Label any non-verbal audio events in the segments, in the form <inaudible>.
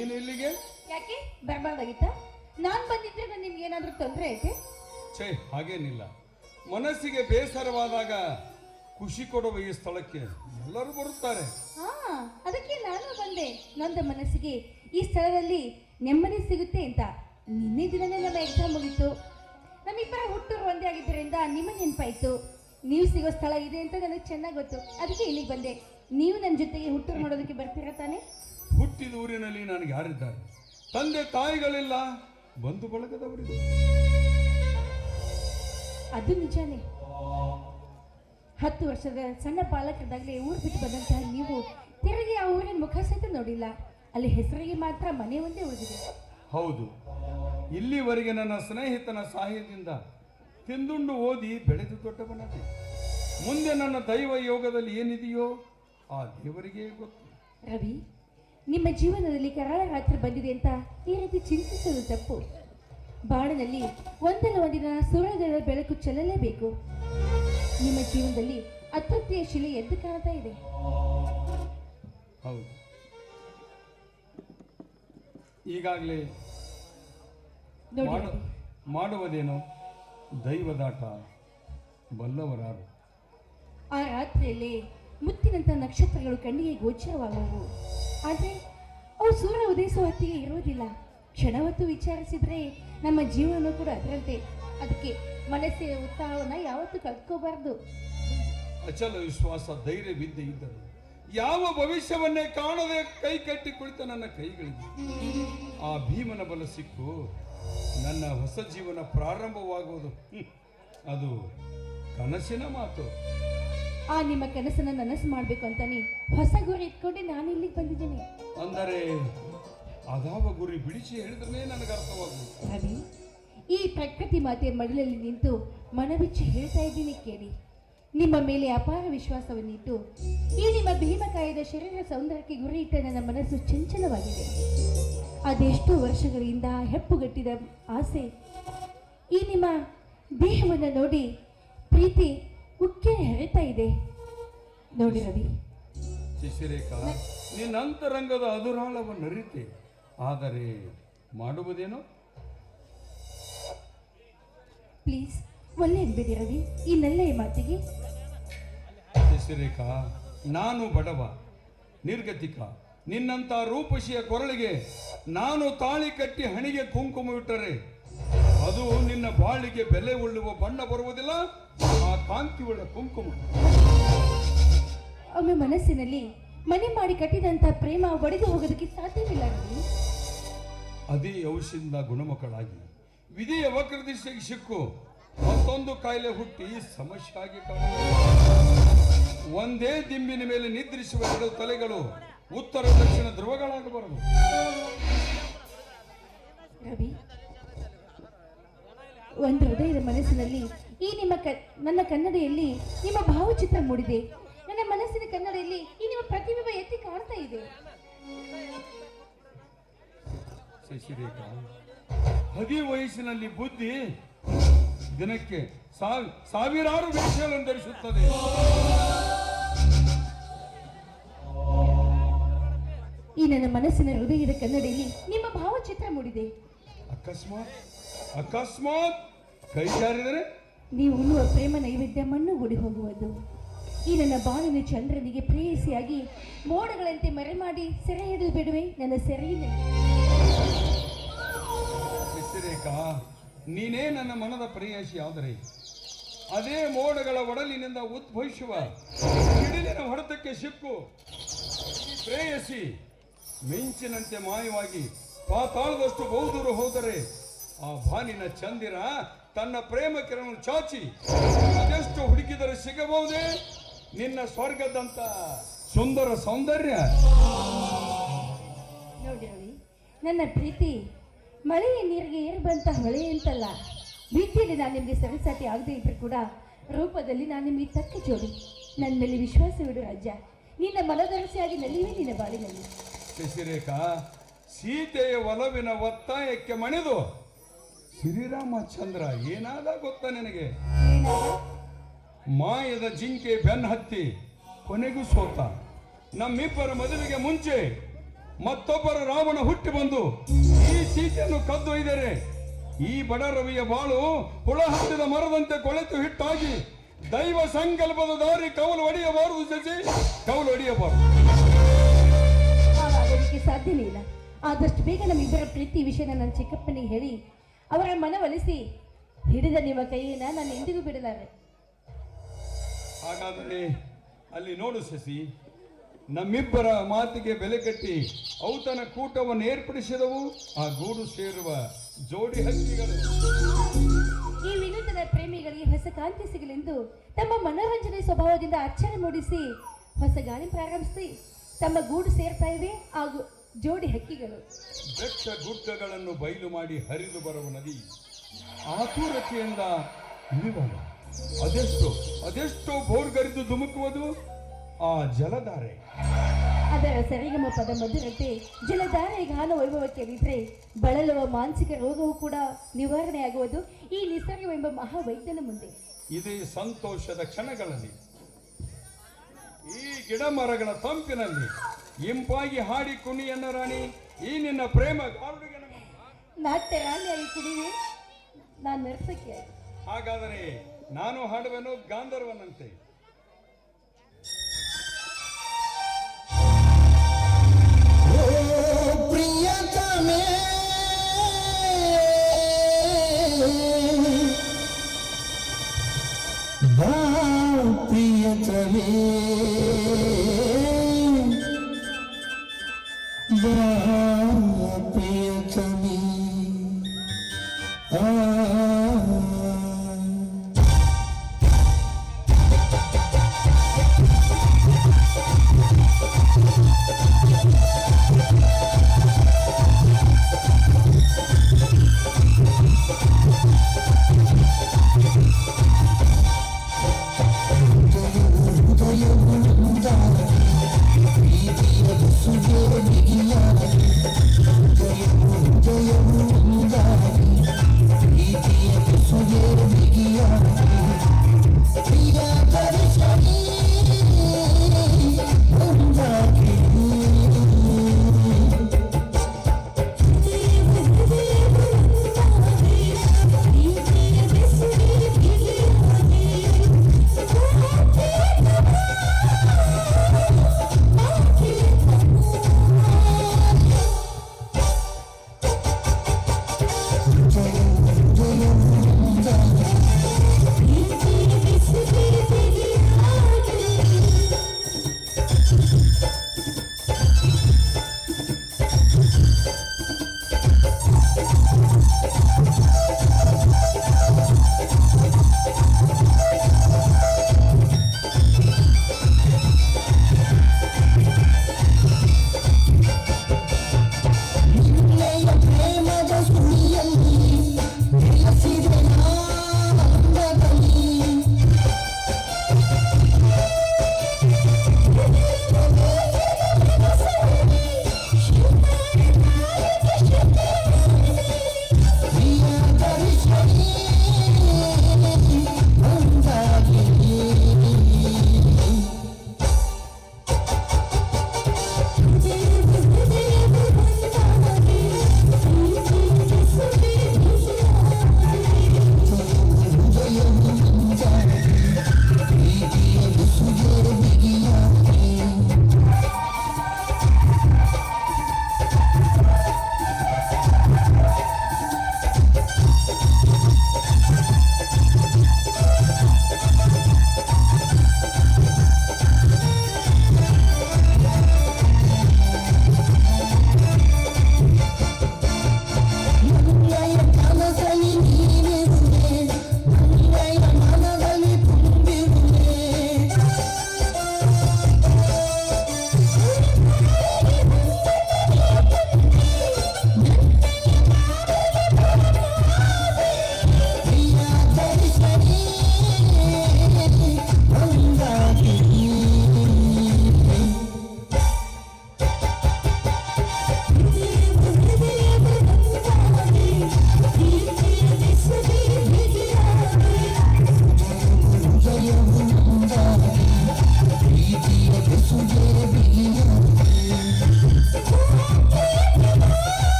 ನೀನು ಇಲ್ಲಿಗೆ? ಯಾಕೆ? ಬರಬಾರ್ದಾಗಿತ್ತ? ನಾನು ಬಂದಿದ್ರೆ ನಾನು ನಿಮ್ಗೆ ಏನಾದ್ರೂ ತೊಂದರೆ ಐತೆ? ಛೇ ಹಾಗೇನಿಲ್ಲ. ಮನಸ್ಸಿಗೆ ಬೇಸರವಾದಾಗ ಖುಷಿ ಕೊಡುವ ಈ ಸ್ಥಳಕ್ಕೆ ಎಲ್ಲರೂ ಬರುತ್ತಾರೆ. ಹಾ ಅದಕ್ಕೆ ನಾನು ಬಂದೆ. ನೊಂದ ಮನಸ್ಸಿಗೆ ಈ ಸ್ಥಳದಲ್ಲಿ ನೆಮ್ಮದಿ ಸಿಗುತ್ತೆ ಅಂತ. ನಿನ್ನೆ ದಿನನೇ ನಮ್ಮ ಎಕ್ಸಾಮ್ ಮುಗೀತು. ನಮ್ಮಿಬ್ಬರ ಹುಟ್ಟೂರು ಒಂದೇ ಆಗಿದ್ದರಿಂದ ನಿಮ್ಮ ನೆನಪಾಯ್ತು. ನೀವು ಸಿಗೋ ಸ್ಥಳ ಇದೆ ಅಂತ ನನಗೆ ಚೆನ್ನಾಗಿ ಗೊತ್ತು. ಅದಕ್ಕೆ ಇಲ್ಲಿಗೆ ಬಂದೆ. ನೀವು ನನ್ನ ಜೊತೆಗೆ ಹುಟ್ಟೂರು ನೋಡೋದಕ್ಕೆ ಬರ್ತೀರಾ ತಾನೇ? ಹುಟ್ಟಿದ ಊರಿನಲ್ಲಿ ನನಗೆ ಯಾರಿದ್ದಾರೆ? ತಂದೆ ತಾಯಿಗಳಿಲ್ಲ ಬಂಧು ಬಳಗದವರಿಲ್ಲ. ಅದು ನಿಜಾನೇ. ಹತ್ತು ವರ್ಷದ ಸಣ್ಣ ಬಾಲಕರಾದಾಗಲೇ ಊರು ಬಿಟ್ಟು ಬಂದಂತಹ ನೀವು ತಿರುಗಿ ಆ ಊರಿನ ಮುಖ ಸಹಿತ ನೋಡಿಲ್ಲ. ಅಲ್ಲಿ ಹೆಸರಿಗೆ ಮಾತ್ರ ಮನೆ ಒಂದೇ ಉಳಿದಿದೆ. ಹೌದು. ಇಲ್ಲಿವರೆಗೆ ನನ್ನ ಸ್ನೇಹಿತನ ಸಹಾಯದಿಂದ ತಿಂದುಂಡು ಓದಿ ಬೆಳೆದು ದೊಡ್ಡವನಾದೆ. ಮುಂದೆ ನನ್ನ ದೈವ ಯೋಗದಲ್ಲಿ ಏನಿದೆಯೋ ಆ ದೇವರಿಗೆ ಗೊತ್ತು. ರವಿ ನಿಮ್ಮ ಜೀವನದಲ್ಲಿ ಕರಾಳ ರಾತ್ರಿ ಬಂದಿದೆ ಅಂತ ಈ ರೀತಿ ಚಿಂತಿಸಲು ತಪ್ಪು. ಬಾಳಿನಲ್ಲಿ ಒಂದಲ್ಲ ಒಂದಿನ ಸೂರ್ಯದ ಬೆಳಕು ಚೆಲ್ಲಲೇಬೇಕು. ನಿಮ್ಮ ಜೀವನದಲ್ಲಿ ಅತೃಪ್ತಿಯ ಶಿಲೆ ಎದ್ದು ಕಾಣ್ತಾ ಇದೆ. ಹೌದು. ಈಗಾಗಲೇ ನೋಡಿ. ಮಾಡು ಮಾಡುವುದೇನು? ದೈವದಾಟ ಬಲ್ಲವರಾರು. ಆ ರಾತ್ರಿಯಲ್ಲಿ ಮುತ್ತಿನಂತ ನಕ್ಷತ್ರಗಳು ಕಣ್ಣಿಗೆ ಗೋಚರವಾಗುವು ಆದರೆ ಅವು ಸೂರ್ಯ ಉದಯಿಸುವ ಹೊತ್ತಿಗೆ ಇರುವುದಿಲ್ಲ. ಕ್ಷಣವತ್ತು ವಿಚಾರಿಸಿದರೆ ವಿಚಾರಿಸಿದ್ರೆ ನಮ್ಮ ಜೀವನ ಕೂಡ ಅದರಂತೆ. ಅದಕ್ಕೆ ಮನಸ್ಸಿನ ಉತ್ಸಾಹವನ್ನು ಯಾವತ್ತೂ ಕಳ್ಕೋಬಾರ್ದು. ಅಚಲ ವಿಶ್ವಾಸ, ಧೈರ್ಯ, ವಿದ್ಯೆ ಇದ್ದರು ಯಾವ ಭವಿಷ್ಯವನ್ನೇ ಕಾಣದೆ ಕೈ ಕಟ್ಟಿ ಕುಳಿತ ನನ್ನ ಕೈಗಳಿಗೆ. ಆ ಭೀಮನ ಬಲ ಸಿಕ್ಕು. ನನ್ನ ಹೊಸ ಜೀವನ ಪ್ರಾರಂಭವಾಗುವುದು. ಅದು ಕನಸಿನ ಮಾತು. ಆ ನಿಮ್ಮ ಕನಸನ್ನ ನನಸು ಮಾಡ್ಬೇಕು ಅಂತಾನೆ ಹೊಸ ಗುರಿ ಇಟ್ಕೊಂಡೆ ನಾನು ಇಲ್ಲಿಗೆ ಬಂದಿದ್ದೀನಿ. ಅಂದರೆ ಅದಾವ ಗುರಿ ಬಿಡಿಸಿ ಹೇಳಿದ್ರೆ ನನಗೆ ಅರ್ಥವಾಗುವುದು ರವಿ ಈ ಪ್ರಕೃತಿ ಮಾತೆಯ ಮಡಿಲಲ್ಲಿ ನಿಂತು ಮನಬಿಚ್ಚಿ ಹೇಳ್ತಾ ಇದ್ದೀನಿ ಕೇಳಿ. ನಿಮ್ಮ ಮೇಲೆ ಅಪಾರ ವಿಶ್ವಾಸವನ್ನಿಟ್ಟು ಈ ನಿಮ್ಮ ಭೀಮಕಾಯದ ಶರೀರ ಸೌಂದರ್ಯಕ್ಕೆ ಗುರಿ ಇಟ್ಟ ನನ್ನ ಮನಸ್ಸು ಚಂಚಲವಾಗಿದೆ. ಅದೆಷ್ಟೋ ವರ್ಷಗಳಿಂದ ಹೆಪ್ಪುಗಟ್ಟಿದ ಆಸೆ. ಈ ನಿಮ್ಮ ದೇಹವನ್ನು ನೋಡಿ ಪ್ರೀತಿ ಉಕ್ಕೆ ಹೇಳ್ತಾ ಇದೆ. ನೋಡಿ ರವಿ. ಶಿಶಿರೇಖಾ ನಿನ್ನ ಅಂತರಂಗದ ಅದುರಾಳವನ್ನು ಅರಿತೆ ಆದರೆ ಮಾಡುವುದೇನು? ಪ್ಲೀಸ್ ಬಿಡಿ ರವಿ. ಈ ನಲ್ಲೆಯ ಮಾತಿಗೆ. ಶಿಶಿರೇಖಾ ನಾನು ಬಡವ ನಿರ್ಗತಿಕ. ನಿನ್ನಂತ ರೂಪಶಿಯ ಕೊರಳಿಗೆ ನಾನು ತಾಳಿ ಕಟ್ಟಿ ಹಣಿಗೆ ಕುಂಕುಮ ಇಟ್ಟರೆ ಅದು ನಿನ್ನ ಬಾಳಿಗೆ ಬೆಲೆ ಉಳ್ಳುವ ಬಣ್ಣ ಬರುವುದಿಲ್ಲ ಆ ಕಾಂತಿ ಉಳ್ಳ ಕುಂಕುಮ. ಒಮ್ಮೆ ಮನಸ್ಸಿನಲ್ಲಿ ಮನೆ ಮಾಡಿ ಕಟ್ಟಿದಂತ ಪ್ರೇಮ ಒಡೆದು ಹೋಗೋದಕ್ಕೆ ಸಾಧ್ಯವಿಲ್ಲ ಅದೇ ಔಷಧಿಯಿಂದ ಗುಣಮುಖಳಾಗಿ. ವಿಧಿಯ ವಕ್ರದಿಶೆಗೆ ಸಿಕ್ಕು. ಮತ್ತೊಂದು ಕಾಯಿಲೆ ಹುಟ್ಟಿ ಸಮಸ್ಯೆ ಆಗಿ ಒಂದೇ ದಿಂಬಿನ ಮೇಲೆ ನಿದ್ರಿಸುವ ಎರಡು ತಲೆಗಳು ಉತ್ತರ ದಕ್ಷಿಣ ಧ್ರುವಗಳಾಗಬಾರದು. ರವಿ ಒಂದು ಹೃದಯದ ಮನಸ್ಸಿನಲ್ಲಿ ಈ ನಿಮ್ಮ ಕ ನನ್ನ ಕನ್ನಡಿಯಲ್ಲಿ ನಿಮ್ಮ ಭಾವಚಿತ್ರ ಮೂಡಿದೆ. ನನ್ನ ಮನಸ್ಸಿನ ಕನ್ನಡಿಯಲ್ಲಿ ಈ ನಿಮ್ಮ ಪ್ರತಿಬಿಂಬ ಎತ್ತಿ ಕಾಣ್ತಾ ಇದೆ. ಹದಿ ವಯಸ್ಸಿನಲ್ಲಿ ಬುದ್ಧಿ ದಿನಕ್ಕೆ ಸಾವಿರಾರು ವೇಷಗಳನ್ನು ಧರಿಸುತ್ತದೆ. ಈ ನನ್ನ ಮನಸ್ಸಿನ ಹೃದಯದ ಕನ್ನಡಿಯಲ್ಲಿ ನಿಮ್ಮ ಭಾವಚಿತ್ರ ಮೂಡಿದೆ. ಅಕಸ್ಮಾತ್ ಅಕಸ್ಮಾತ್ ಕೈ ಜಾರಿದರೆ ನೀವು ಉಣ್ಣುವ ಪ್ರೇಮ ನೈವೇದ್ಯ ಮಣ್ಣು ಗುಡಿ ಹೋಗುವುದು. ಈ ನನ್ನ ಬಾಳಿನ ಚಂದ್ರನಿಗೆ ಪ್ರೇಯಸಿಯಾಗಿ ಮೋಡಗಳಂತೆ ಮರೆ ಮಾಡಿ ಸೆರೆ ಹಿಡಿದು ಬಿಡುವೆ ನನ್ನ ಸೆರೆಯಲ್ಲಿ ಶಶಿರೇಖಾ ನೀನೇ ನನ್ನ ಮನದ ಪ್ರೇಯಸಿ ಆದರೆ ಅದೇ ಮೋಡಗಳ ಒಡಲಿನಿಂದ ಉದ್ಭವಿಸುವ ಹಿಡಿಲಿನ ಹೊಡೆತಕ್ಕೆ ಸಿಕ್ಕು. ಪ್ರೇಯಸಿ ಮಿಂಚಿನಂತೆ ಮಾಯವಾಗಿ ಪಾತಾಳದಷ್ಟು ಬಹುದೂರು ಹೋದರೆ ಆ ಬಾನಿನ ಚಂದಿರ ತನ್ನ ಪ್ರೇಮ ಕಿರಣ ಚಾಚಿ ಅದೆಷ್ಟು ಹುಡುಕಿದರೆ ಸಿಗಬಹುದೇ? ನಿನ್ನ ಸ್ವರ್ಗದಂತ ಸುಂದರ ಸೌಂದರ್ಯ. ನೋಡಿ ನನ್ನ ಪ್ರೀತಿ ಮಳೆಯ ನೀರಿಗೆ ಏರ್ ಬಂತ ಹೊಳೆ ಅಂತಲ್ಲ. ಭೀತಿಯಲ್ಲಿ ನಾನು ನಿಮಗೆ ಸರಿಸಾಟಿ ಆಗದೆ ಇದ್ರೂ ಕೂಡ ರೂಪದಲ್ಲಿ ನಾನು ನಿಮಗೆ ತಕ್ಕ ಜೋಡಿ. ನನ್ನ ಮೇಲೆ ವಿಶ್ವಾಸವಿಡು ರಾಜ್ಯ. ನಿನ್ನ ಮನದರಸಿಯಾಗಿ ನಲಿಯುವೆ ನಿನ್ನ ಬಾಳಿನಲ್ಲಿ. ಶಶಿರೇಖಾ ಸೀತೆಯ ಒಲವಿನ ಒತ್ತಾಯಕ್ಕೆ ಮಣಿದು. ಶ್ರೀರಾಮಚಂದ್ರ ಏನಾದ ಗೊತ್ತಾ ನಿನಗೆ? ಮಾಯದ ಜಿಂಕೆ ಬೆನ್ ಹತ್ತಿ ಕೊನೆಗೂ ಸೋತ. ನಮ್ಮಿಬ್ಬರ ಮದುವೆಗೆ ಮುಂಚೆ ಮತ್ತೊಬ್ಬರ ರಾವಣ ಹುಟ್ಟಿ ಬಂದು ಈ ಸೀತೆಯನ್ನು ಕದ್ದೊಯ್ದರೆ ಈ ಬಡ ರವಿಯ ಬಾಳು ಹುಳ ಹತ್ತಿದ ಮರದಂತೆ ಕೊಳೆತು ಹಿಟ್ಟಾಗಿ ದೈವ ಸಂಕಲ್ಪದ ದಾರಿ ಕೌಲು ಹೊಡೆಯಬಾರದು ಶಶಿ. ಕೌಲು ಹಾಗಾಗೋದಕ್ಕೆ ಸಾಧ್ಯನೇ ಇಲ್ಲ. ಆದಷ್ಟು ಬೇಗ ನಮ್ಮಿಬ್ಬರ ಪ್ರೀತಿ ವಿಷಯನ ನನ್ನ ಚಿಕ್ಕಪ್ಪನಿಗೆ ಹೇಳಿ ಅವರ ಮನವೊಲಿಸಿ ಹಿಡಿದ ನಿಮ್ಮ ಕೈಯನ್ನ ನಾನು ಎಂದಿಗೂ ಬಿಡಲಾರೆ. ಹಾಗಾದರೆ ಅಲ್ಲಿ ನೋಡು ಶಶಿ ನಮ್ಮಿಬ್ಬರ ಮಾತಿಗೆ ಬೆಲೆ ಕಟ್ಟಿ ಔತನ ಕೂಟವನ್ನು ಏರ್ಪಡಿಸಿದವು ಆ ಗೂಡು ಸೇರುವ ಜೋಡಿ ಹಕ್ಕಿಗಳು. ಈ ವಿನೂತನ ಪ್ರೇಮಿಗಳಿಗೆ ಹೊಸ ಕಾಂತಿ ಸಿಗಲೆಂದು ತಮ್ಮ ಮನೋರಂಜನೆ ಸ್ವಭಾವದಿಂದ ಅರ್ಚನೆ ಮೂಡಿಸಿ ಹೊಸ ಗಾಳಿ ಪ್ರಾರಂಭಿಸಿ. ತಮ್ಮ ಗೂಡು ಸೇರ್ತಾ ಇವೆ ಹಾಗೂ ಜೋಡಿ ಹಕ್ಕಿಗಳು. ಬೆಟ್ಟ ಗುಡ್ಡಗಳನ್ನು ಬಯಲು ಮಾಡಿ ಹರಿದು ಬರುವ ನದಿ ಆತುರತೆಯಿಂದ ಇಳಿವಲ್ಲ ಅದೆಷ್ಟೋ ಅದೆಷ್ಟೋ ಬೋರ್ಗರಿದು ಧುಮುಕುವುದು? ಆ ಜಲಧಾರೆ. ಅದರ ಸರಿಗಮ ಪದ ಮಧುರತೆ ಜಲಧಾರೆ ಗಾನ ವೈಭವಕ್ಕೆ ಬಿದ್ರೆ ಬಳಲುವ ಮಾನಸಿಕ ರೋಗವು ಕೂಡ ನಿವಾರಣೆಯಾಗುವುದು ಈ ನಿಸರ್ಗವೆಂಬ ಮಹಾವೈದ್ಯನ ಮುಂದೆ. ಇದೇ ಸಂತೋಷದ ಕ್ಷಣಗಳಲ್ಲಿ ಈ ಗಿಡ ಮರಗಳ ತಂಪಿನಲ್ಲಿ ಇಂಪಾಗಿ ಹಾಡಿ ಕುಣಿಯನ್ನ ರಾಣಿ ಈ ನಿನ್ನ ಪ್ರೇಮ ಗಾರುಡಿಗೆ ನಮನ. ನಾಟ್ಯ ರಾಣಿಯಾಗಿ ಕುಡಿವೆ ನಾನು ನರ್ಸಕ್ಕೆ ಹಾಗಾದರೆ ನಾನು ಹಾಡುವೆನು ಗಾಂಧರ್ವನಂತೆ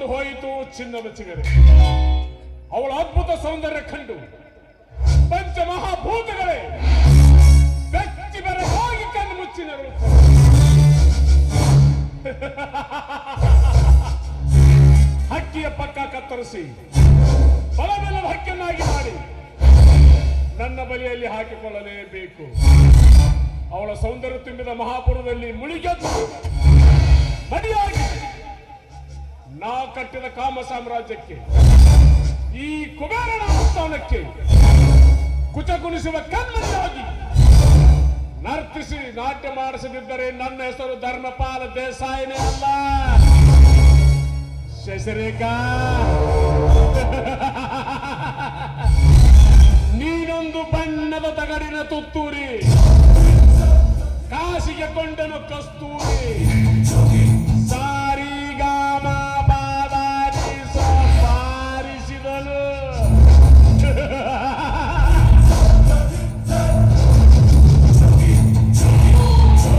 ತಪ್ಪಿಸಿಕೊಂಡು ಹೋಯಿತು ಚಿನ್ನದ ಚಿಗರೆ ಅವಳ ಅದ್ಭುತ ಸೌಂದರ್ಯ ಕಂಡು ಪಂಚ ಮಹಾಭೂತಗಳೇ ಬೆಚ್ಚಿ ಬೆರೆ ಹೋಗಿ ಕಣ್ಣು ಮುಚ್ಚಿ <laughs> ಹಕ್ಕಿಯ ಪಕ್ಕ ಕತ್ತರಿಸಿ ಬಲವೆಲ್ಲ ಹಕ್ಕಿಯನ್ನಾಗಿ ಮಾಡಿ, ನನ್ನ ಬಲಿಯಲ್ಲಿ ಹಾಕಿಕೊಳ್ಳಲೇಬೇಕು. ಅವಳ ಸೌಂದರ್ಯ ತುಂಬಿದ ಮಹಾಪುರದಲ್ಲಿ ಮುಳುಗೆದ್ದು ಮಡಿಯಾಗಿ ನಾ ಕಟ್ಟಿದ ಕಾಮ ಸಾಮ್ರಾಜ್ಯಕ್ಕೆ, ಈ ಕುಬೇರನ ಸ್ಥಾನಕ್ಕೆ ಕುಚಗುಣಿಸುವ ಕಣ್ಮಣಿಯಾಗಿ ನರ್ತಿಸಿ ನಾಟ್ಯ ಮಾಡಿಸದಿದ್ದರೆ ನನ್ನ ಹೆಸರು ಧರ್ಮಪಾಲ ದೇಸಾಯಿನೇ ಅಲ್ಲ. ಶಶರೇಖಾ! ನೀನೊಂದು ಬಣ್ಣದ ತಗಡಿನ ತುತ್ತೂರಿ, ಕಾಸಿಗೆ ಕೊಂಡನು ಕಸ್ತೂರಿ